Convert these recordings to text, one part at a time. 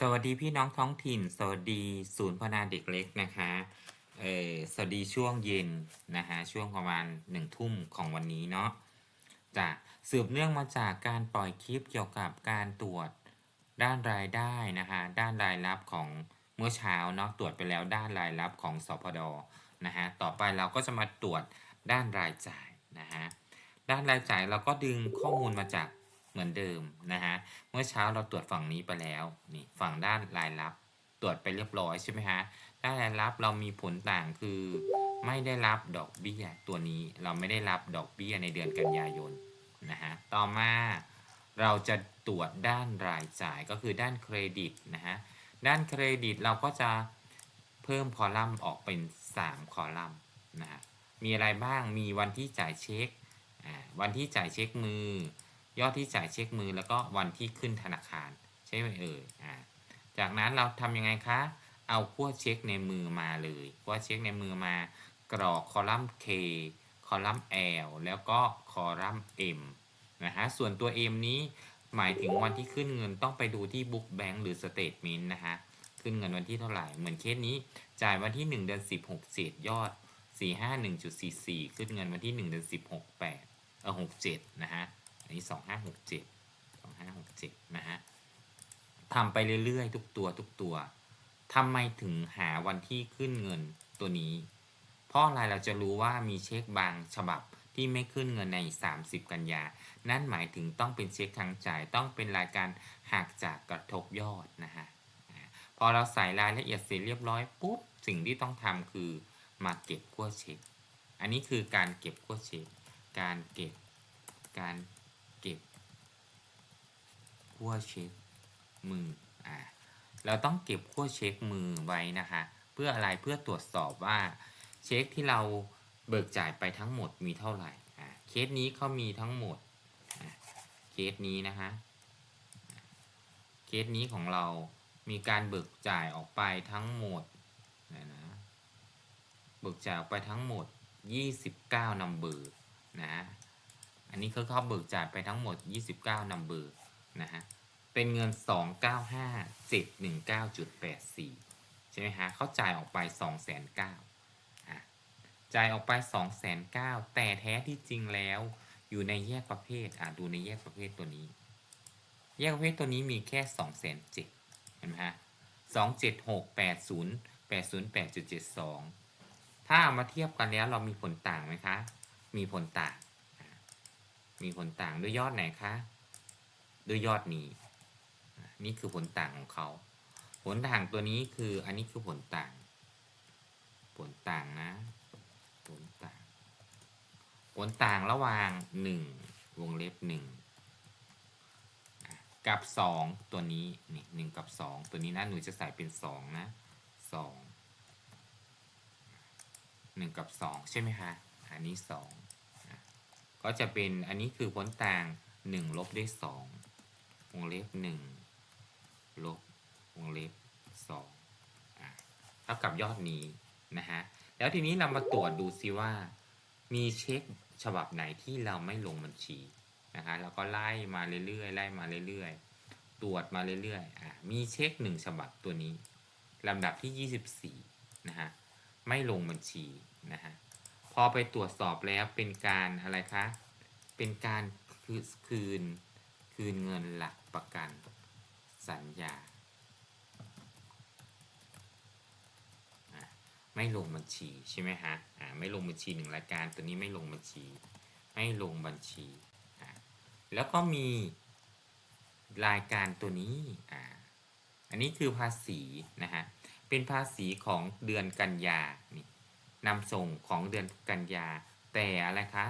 สวัสดีพี่น้องท้องถิ่น สวัสดีศูนย์พัฒนาเด็กเล็กนะคะเออสวัสดีช่วงเย็นนะคะช่วงประมาณหนึ่งทุ่มของวันนี้เนาะจะสืบเนื่องมาจากการปล่อยคลิปเกี่ยวกับการตรวจด้านรายได้นะคะด้านรายรับของเมื่อเช้าเนาะตรวจไปแล้วด้านรายรับของสพดนะฮะต่อไปเราก็จะมาตรวจด้านรายจ่ายนะฮะด้านรายจ่ายเราก็ดึงข้อมูลมาจาก เหมือนเดิมนะฮะ เมื่อเช้าเราตรวจฝั่งนี้ไปแล้วนี่ฝั่งด้านรายรับ ตรวจไปเรียบร้อยใช่ไหมฮะ ด้านรายรับเรามีผลต่างคือ ไม่ได้รับดอกเบี้ยตัวนี้เราไม่ได้รับดอกเบี้ยในเดือนกันยายนนะฮะ ต่อมาเราจะตรวจด้านรายจ่ายก็คือด้านเครดิตนะฮะ ด้านเครดิตเราก็จะเพิ่มคอลัมน์ออกเป็น 3 คอลัมน์นะฮะ มีอะไรบ้าง มีวันที่จ่ายเช็ค วันที่จ่ายเช็คมือ ยอดที่จ่ายเช็คมือแล้วก็วันที่ขึ้นธนาคาร ใช่ไหมเอ่ยอ่าจากนั้นเราทำยังไงคะ เอาขั้วเช็คในมือมาเลยขั้วเช็คในมือมา กรอกคอลัมน์ K คอลัมน์ L แล้วก็คอลัมน์ M นะฮะส่วนตัว M นี้หมายถึงวันที่ขึ้นเงินต้องไปดูที่ Book Bank หรือ Statement นะฮะขึ้นเงินวันที่เท่าไหร่ เหมือนเคสนี้จ่ายวันที่ 1 เดือน10 6เศษยอด 451.44 ขึ้นเงินวันที่ 1 เดือน10 68เออ67 นะฮะ อันนี้ 2567 2567 นะฮะทำไปเรื่อยๆ ทุกตัวทุกตัวทำไมถึงหาวันที่ขึ้นเงินตัวนี้ เพราะอะไรเราจะรู้ว่ามีเช็คบางฉบับที่ไม่ขึ้นเงินใน 30 กันยา นั่นหมายถึงต้องเป็นเช็คทางจ่าย ต้องเป็นรายการหักจากกระทบยอดนะฮะ พอเราใส่รายละเอียดเสร็จเรียบร้อยปุ๊บ สิ่งที่ต้องทำคือมาเก็บขั้วเช็ค อันนี้คือการเก็บขั้วเช็ค การเก็บ การ เก็บขั้วเช็คมืออ่าเราต้องเก็บขั้วเช็คมือไว้นะคะเพื่ออะไรเพื่อตรวจสอบว่าเช็คที่เราเบิกจ่ายไปทั้งหมดมีเท่าไหร่อ่าเคสนี้เขามีทั้งหมดอ่าเคสนี้นะคะเคสนี้ของเรามีการเบิกจ่ายออกไปทั้งหมดนะนะเบิกจ่ายออกไปทั้งหมด 29นัมเบอร์นะ อันนี้คือเขาเบิกจ่ายไปทั้งหมด 29 นัมเบอร์นะฮะ เป็นเงิน 295,719.84 ใช่ไหมฮะเขาจ่ายออกไป 209,000อะจ่ายออกไป 209,000 แต่แท้ที่จริงแล้วอยู่ในแยกประเภทอะดูในแยกประเภทตัวนี้ แยกประเภทตัวนี้มีแค่ 207,000เห็นไหมฮะ27680 808.72 ถ้าเอามาเทียบกันแล้วเรามีผลต่างไหมคะ มีผลต่าง มีผลต่างด้วยยอดไหนคะ ด้วยยอดนี้ นี่คือผลต่างของเขา ผลต่างตัวนี้คืออันนี้คือผลต่าง ผลต่างนะ ผลต่าง ผลต่างระหว่างหนึ่งวงเล็บหนึ่งกับสองตัวนี้นี่หนึ่งกับสองตัวนี้นะหนูจะใส่เป็นสองนะสองหนึ่งกับสองใช่ไหมคะอันนี้สอง ก็จะเป็นอันนี้คือผลต่างหนึ่งลบด้วยสองวงเล็บหนึ่งลบ วงเล็บสองเท่ากับยอดนี้นะฮะ แล้วทีนี้เรามาตรวจดูซิว่า มีเช็คฉบับไหนที่เราไม่ลงบัญชีนะคะแล้วก็ไล่มาเรื่อยๆไล่มาเรื่อยๆ ตรวจมาเรื่อยๆอะมีเช็คหนึ่งฉบับตัวนี้ลำดับที่ 24นะฮะไม่ลงบัญชีนะฮะ พอไปตรวจสอบแล้วเป็นการอะไรคะ เป็นการคืนคืนคืนเงินหลักประกันสัญญา ไม่ลงบัญชีใช่ไหมฮะไม่ลงบัญชีหนึ่งรายการตัวนี้ไม่ลงบัญชี ไม่ลงบัญชี แล้วก็มีรายการตัวนี้อ่าอันนี้คือภาษีนะฮะ เป็นภาษีของเดือนกันยานี่ นำส่งของเดือนกันยา แต่อะไรคะ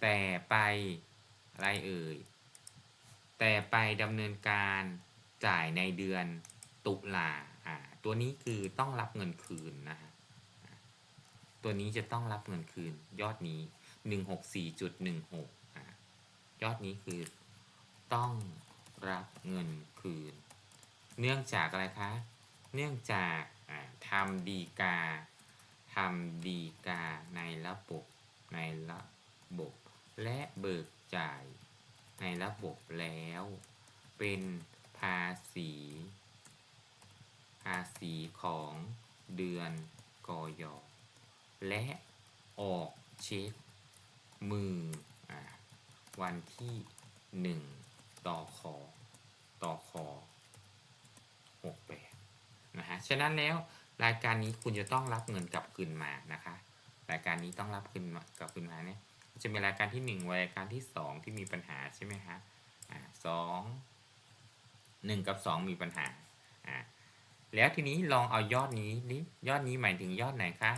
แต่ไปอะไรเอ่ย แต่ไปดำเนินการจ่ายในเดือนตุลาอ่าตัวนี้คือต้องรับเงินคืนนะฮะตัวนี้จะต้องรับเงินคืน ยอดนี้ 164.16อ่ายอดนี้คือต้องรับเงินคืน เนื่องจากอะไรคะ เนื่องจากทำดีกา ทำดีกาในระบบในระบบ และเบิกจ่ายในระบบแล้ว เป็นภาษี ภาษีของเดือนกอยและออกเช็คมืออวันที่หนึ่งต่อคอต่อคอหกแปดนะฮะ ฉะนั้นแล้ว รายการนี้คุณจะต้องรับเงินกลับคืนมานะคะ รายการนี้ต้องรับคืนกลับคืนมาเนี่ยจะมีรายการที่หนึ่งรายการที่สองที่มีปัญหาใช่ไหมฮะอ่าสองหนึ่งกับสองมีปัญหาอ่าแล้วทีนี้ลองเอายอดนี้นี่ยอดนี้หมายถึงยอดไหนคะ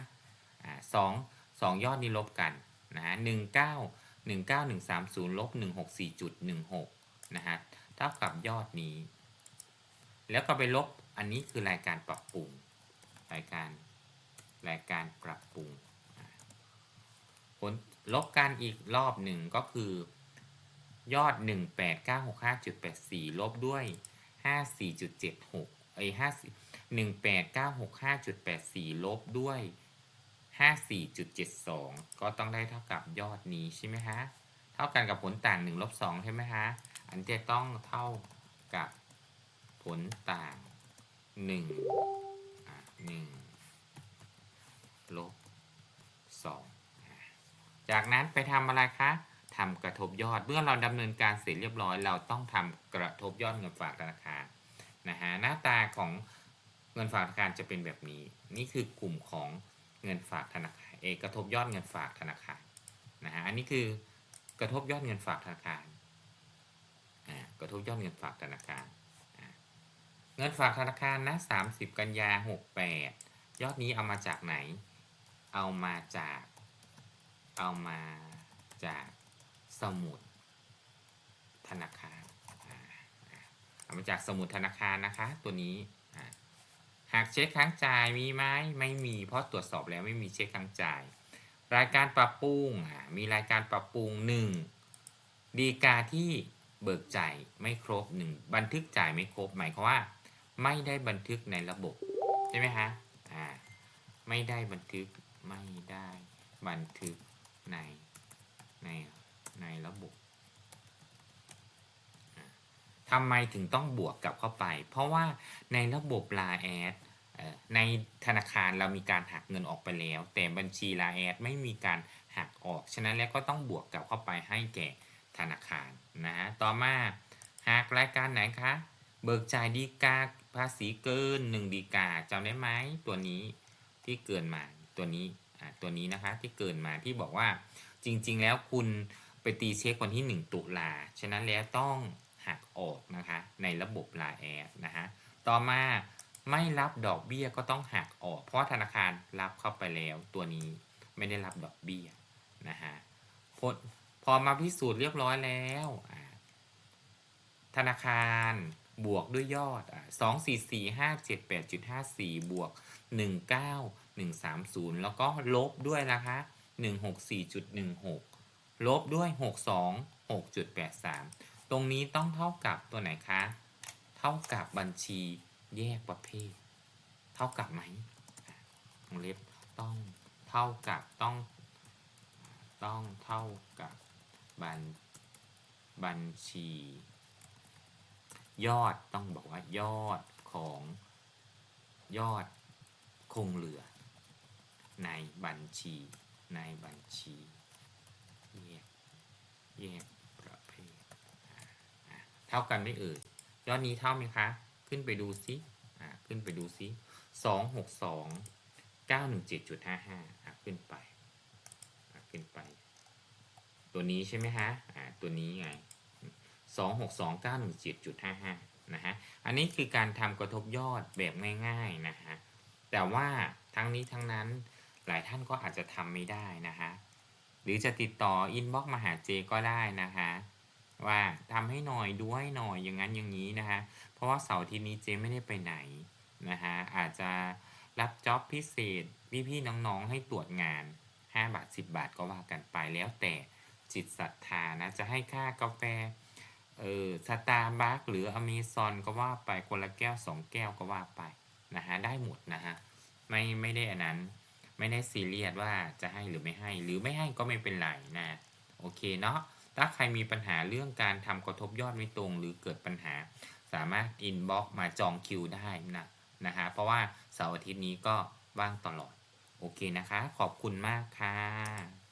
อ่าสองสองยอดนี้ลบกันนะฮะหนึ่งเก้าหนึ่งเก้าหนึ่งสามศูนย์ลบหนึ่งหกสี่จุดหนึ่งหกนะฮะเท่ากับยอดนี้ แล้วก็ไปลบอันนี้คือรายการปรับปรุง รายการรายการปรับปรุงผลลบกันอีกรอบหนึ่งก็คือยอด 18965.84 ลบด้วย 54.76 ไอ้50 18965.84 ลบด้วย 54.72 ก็ต้องได้เท่ากับยอดนี้ใช่ไหมฮะ เท่ากันกับผลต่าง1ลบ2ใช่ไหมฮะ อันจะต้องเท่ากับผลต่าง1อะ 1ลบ2อะจากนั้นไปทำอะไรคะทำกระทบยอด เมื่อเราดำเนินการเสร็จเรียบร้อย เราต้องทำกระทบยอดเงินฝากธนาคารนะฮะหน้าตาของเงินฝากธนาคารจะเป็นแบบนี้ นี่คือกลุ่มของเงินฝากธนาคารเอกกระทบยอดเงินฝากธนาคารนะฮะอันนี้คือกระทบยอดเงินฝากธนาคารอ่ากระทบยอดเงินฝากธนาคาร เงินฝากธนาคารนะ30กันยา68ยอดนี้เอามาจากไหน เอามาจาก เอามาจากสมุดธนาคารเอามาจากสมุดธนาคารนะคะ ตัวนี้หากเช็คค้างจ่ายมีไหมไม่มีเพราะตรวจสอบแล้วไม่มีเช็คค้างจ่าย รายการปรับปรุงอ่ามีรายการปรับปรุง1ดีกาที่เบิกจ่ายไม่ครบ1บันทึกจ่ายไม่ครบหมายความว่า ไม่ได้บันทึกในระบบ ใช่ไหมฮะอ่าไม่ได้บันทึกไม่ได้บันทึกในในในระบบทำไมถึงต้องบวกกลับเข้าไป เพราะว่าในระบบลาแอดในธนาคารเรามีการหักเงินออกไปแล้ว แต่บัญชีลาแอดไม่มีการหักออก ฉะนั้นแล้วก็ต้องบวกกลับเข้าไปให้แก่ธนาคารนะฮะต่อมาหากรายการไหนคะ เบิกจ่ายดีกา ภาษีเกิน1ดีกาจำได้ไหมตัวนี้ที่เกินมาตัวนี้ตัวนี้นะคะที่เกินมาที่บอกว่าจริง ๆ แล้วคุณไปตีเช็ควันที่ 1 ตุลาฉะนั้นแล้วต้องหักออกนะคะในระบบลาแอดนะฮะต่อมาไม่รับดอกเบี้ยก็ต้องหักออก เพราะธนาคารรับเข้าไปแล้วตัวนี้ไม่ได้รับดอกเบี้ยนะฮะพอพอมาพิสูจน์เรียบร้อยแล้ว ธนาคาร บวกด้วยยอดสองสี่สี่ห้าเจ็ดแปดจุดห้าสี่บวกหนึ่งเก้าหนึ่งสามศูนย์แล้วก็ลบด้วยนะคะหนึ่งหกสี่จุดหนึ่งหกลบด้วยหกสองหกจุดแปดสามตรงนี้ต้องเท่ากับตัวไหนคะ เท่ากับบัญชีแยกประเภท เท่ากับไหมวงเล็บต้องเท่ากับต้องต้องเท่ากับบัญบัญชี ยอดต้องบอกว่ายอดของยอดคงเหลือ ในบัญชีในบัญชีแยกแยกประเภทเท่ากันไม่เอ่ยยอดนี้เท่าไหมคะ ขึ้นไปดูซิขึ้นไปดูซิสองหกสองเก้าหนึ่งเจ็ดจุดห้าห้าขึ้นไปขึ้นไป ตัวนี้ใช่ไหมฮะตัวนี้ไง 26291.7.55 นะฮะ อันนี้คือการทำกระทบยอดแบบง่ายๆนะฮะ แต่ว่าทั้งนี้ทั้งนั้นหลายท่านก็อาจจะทำไม่ได้นะฮะ หรือจะติดต่ออินบ็อกมาหาเจก็ได้นะฮะ ว่าทำให้หน่อยดูให้หน่อยอย่างนั้นอย่างนี้นะฮะ เพราะว่าเสาร์ที่นี้เจไม่ได้ไปไหนนะฮะ อาจจะรับจ็อบพิเศษพี่ๆน้องๆให้ตรวจงาน 5 บาท 10 บาทก็ว่ากันไปแล้วแต่จิตศรัทธานะ จะให้ค่ากาแฟ เออสตาร์บัคหรืออเมซอนก็ว่าไปคนละแก้วสองแก้วก็ว่าไปนะฮะได้หมดนะฮะไม่ไม่ได้อันนั้นไม่ได้ซีเรียสว่าจะให้หรือไม่ให้ หรือไม่ให้ก็ไม่เป็นไรนะโอเคเนาะถ้าใครมีปัญหาเรื่องการทำกระทบยอดไม่ตรงหรือเกิดปัญหา สามารถอินบ็อกมาจองคิวได้นะนะคะเพราะว่าเสาร์อาทิตย์นี้ก็ว่างตลอด โอเคนะคะ ขอบคุณมากค่ะ